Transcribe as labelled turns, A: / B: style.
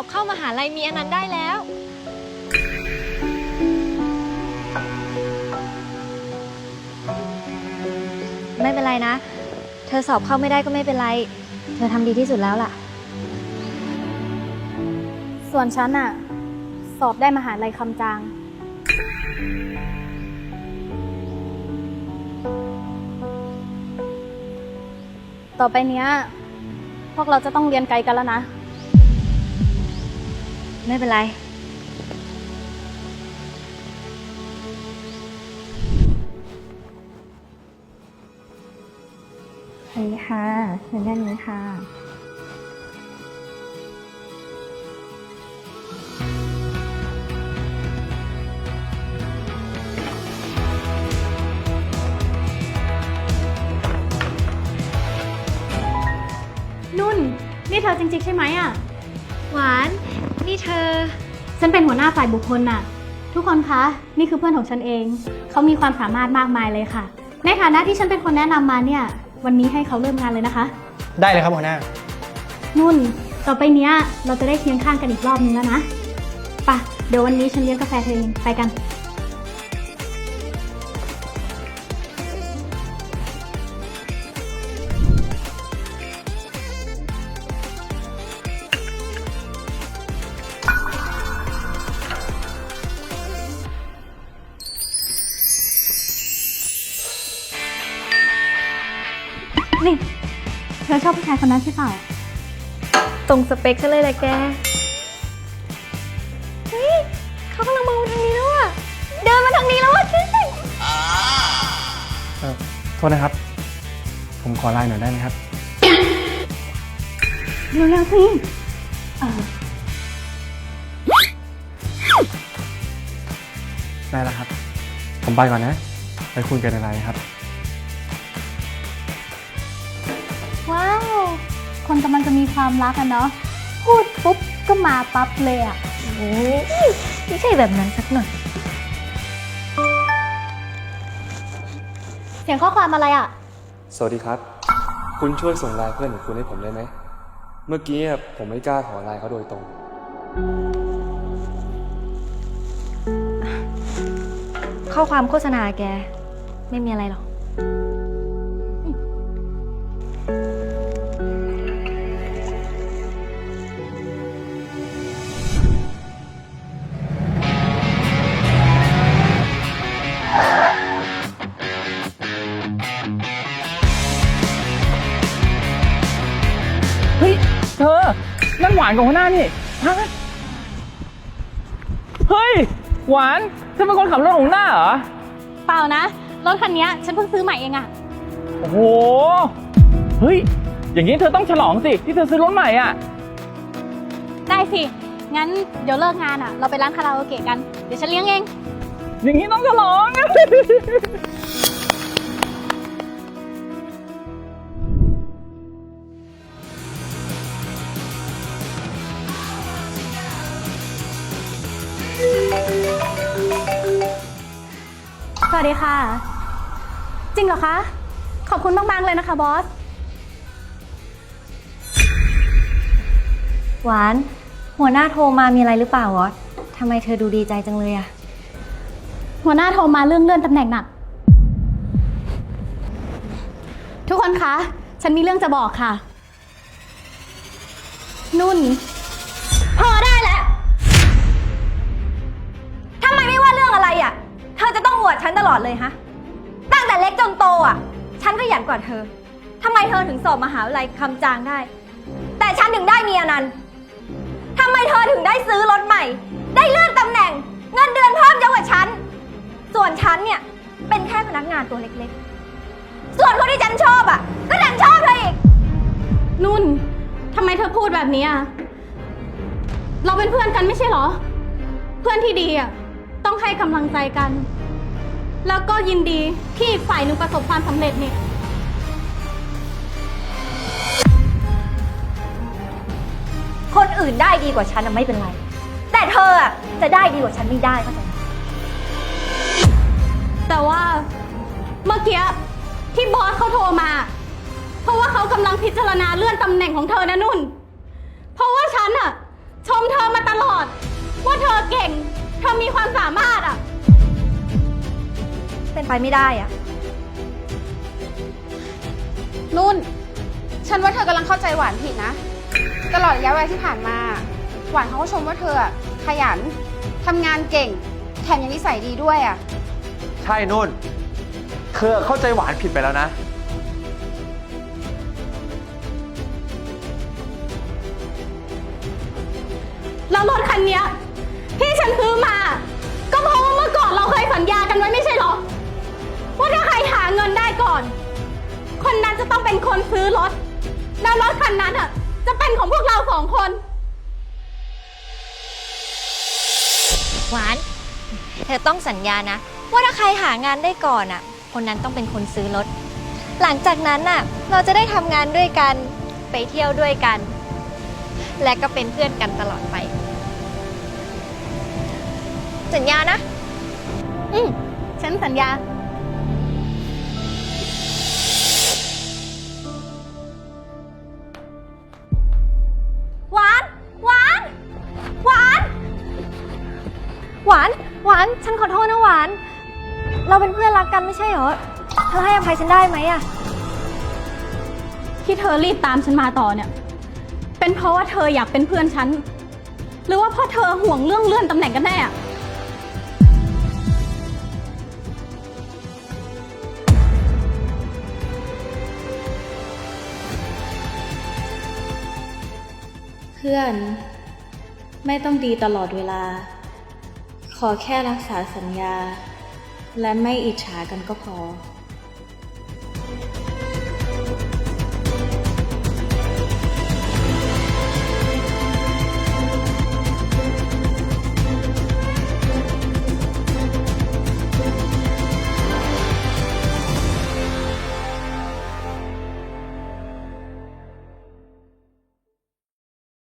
A: อบเข้ามหาลัยมีอันนั้นได้แล้ว ไม่เป็นไรนะ เธอสอบเข้าไม่ได้ก็ไม่เป็นไร เธอทำดีที่สุดแล้วล่ะ
B: ส่วนฉันอะสอบได้มหาลัยคำจาง ต่อไปเนี้ย พวกเราจะต้องเรียนไกลกันแล้วนะ
A: ไม่เป็นไร
C: สวัสดีค่ะเชิญด้านนี้ค่ะ
B: นุ่น นี่เธอจริงๆใช่ไหมอะ
A: หวาน นี่เธอ
B: ฉันเป็นหัวหน้าฝ่ายบุคคลน่ะ ทุกคนคะ นี่คือเพื่อนของฉันเอง เขามีความสามารถมากมายเลยค่ะ ในฐานะที่ฉันเป็นคนแนะนำมาเนี่ย วันนี้ให้เขาเริ่มงานเลยนะคะ
D: ได้เลยครับหัวหน้า
B: นุ่น ต่อไปเนี้ยเราจะได้เคียงข้างกันอีกรอบนึงแล้วนะไปะเดี๋ยววันนี้ฉันเลี้ยงกาแฟเธอเอง ไปกัน นี่ เธอชอบผู้ชายคนนั้นใช่เปล่า
A: ตรงสเปคฉันเลยแหละแก เฮ้ยเขากำลังมองมาทางนี้แล้วอะเดินมาทางนี้แล้วอะเจ๊
D: เออโทษนะครับ ผมขอไลน์หน่อยได้ไหมครับ
B: เร็วๆสิเออ
D: ได้แล้วครับ ผมไปก่อนนะ ไปคุยกันในไลน์นะครับ
B: กำลังจะมีความรักกันเนาะพูดปุ๊บก็มาปั๊บเลยอะ
A: โอ้ยไม่ใช่แบบนั้นสักหน่อย
B: เสียงข้อความอะไรอะ
D: สวัสดีครับ คุณช่วยส่งไลน์เพื่อนของคุณให้ผมได้ไหม เมื่อกี้ผมไม่กล้าขอไลน์เขาโดยตรง
A: ข้อความโฆษณาแก ไม่มีอะไรหรอก
E: เฮ้ย เธอ นั่นหวานกับหัวหน้านี่ฮะเฮ้ย หวานเธอเป็นคนขับรถของหัวหน้าเหรอ
B: เปล่านะ รถคันเนี้ยฉันเพิ่งซื้อใหม่เองอะ
E: โอ้โห เฮ้ย อย่างนี้เธอต้องฉลองสิ ที่เธอซื้อรถใหม่อะ
B: ได้สิ งั้นเดี๋ยวเลิกงานอะเราไปร้านคาราโอเกะกัน เดี๋ยวฉันเลี้ยงเอง
E: อย่างนี้ต้องฉลอง
B: สวัสดีค่ะ จริงเหรอคะ ขอบคุณมากๆเลยนะคะบอส
A: หวาน หัวหน้าโทรมามีอะไรหรือเปล่าวะทำไมเธอดูดีใจจังเลยอะ
B: หัวหน้าโทรมาเรื่องเลื่อนตำแหน่งน่ะทุกคนคะ ฉันมีเรื่องจะบอกค่ะ นุ่น
C: พอได้ ตลอดเลยฮะ ตั้งแต่เล็กจนโตอะ ฉันก็หยันกว่าเธอ ทำไมเธอถึงสอบมหาวิทยาลัยคำจางได้ แต่ฉันถึงได้มีอนันทำไมเธอถึงได้ซื้อรถใหม่ ได้เลื่อนตำแหน่ง เงินเดือนเพิ่มเยอะกว่าฉัน ส่วนฉันเนี่ย เป็นแค่พนักงานตัวเล็กๆ ส่วนคนที่ฉันชอบอะ ก็ดันชอบเธออีก
B: นุ่น ทำไมเธอพูดแบบนี้อะ เราเป็นเพื่อนกันไม่ใช่เหรอ เพื่อนที่ดีอะ ต้องให้กำลังใจกัน แล้วก็ยินดีที่อีกฝ่ายหนึ่งประสบความสำเร็จนี่
C: คนอื่นได้ดีกว่าฉันน่ะไม่เป็นไร แต่เธออะจะได้ดีกว่าฉันไม่ได้เข้าใจไหม
B: แต่ว่าเมื่อกี้ที่บอสเขาโทรมา เพราะว่าเขากำลังพิจารณาเลื่อนตำแหน่งของเธอนะนุ่น เพราะว่าฉันอะชมเธอมาตลอด ว่าเธอเก่ง เธอมีความสามารถอะ
C: เป็นไปไม่ได้อะ
F: นุ่น ฉันว่าเธอกำลังเข้าใจหวานผิดนะ ตลอดระยะเวลาที่ผ่านมา หวานเขาก็ชมว่าเธออะขยันทำงานเก่ง แถมยังนิสัยดีด้วยอะ
G: ใช่นุ่น เธอเข้าใจหวานผิดไปแล้วนะ
B: แล้วรถคันเนี้ย คนนั้นจะต้องเป็นคนซื้อรถ แล้วรถคันนั้นอะ จะเป็นของพวกเราสองคน
A: หวาน เธอต้องสัญญานะ ว่าถ้าใครหางานได้ก่อนอะ คนนั้นต้องเป็นคนซื้อรถ หลังจากนั้นน่ะ เราจะได้ทำงานด้วยกัน ไปเที่ยวด้วยกัน และก็เป็นเพื่อนกันตลอดไป สัญญานะ
B: อืมฉันสัญญาา
C: นหวานฉันขอโทษนะหวาน เราเป็นเพื่อนรักกันไม่ใช่เหรอเธอให้อภัยฉันได้ไหมอะ
B: ที่เธอรีบตามฉันมาต่อเนี่ย เป็นเพราะว่าเธออยากเป็นเพื่อนฉัน หรือว่าเพราะเธอห่วงเรื่องเลื่อนตำแหน่งกันแน่อะ
H: เพื่อน ไม่ต้องดีตลอดเวลา ขอแค่รักษาสัญญา และไม่อิจฉากันก็พอ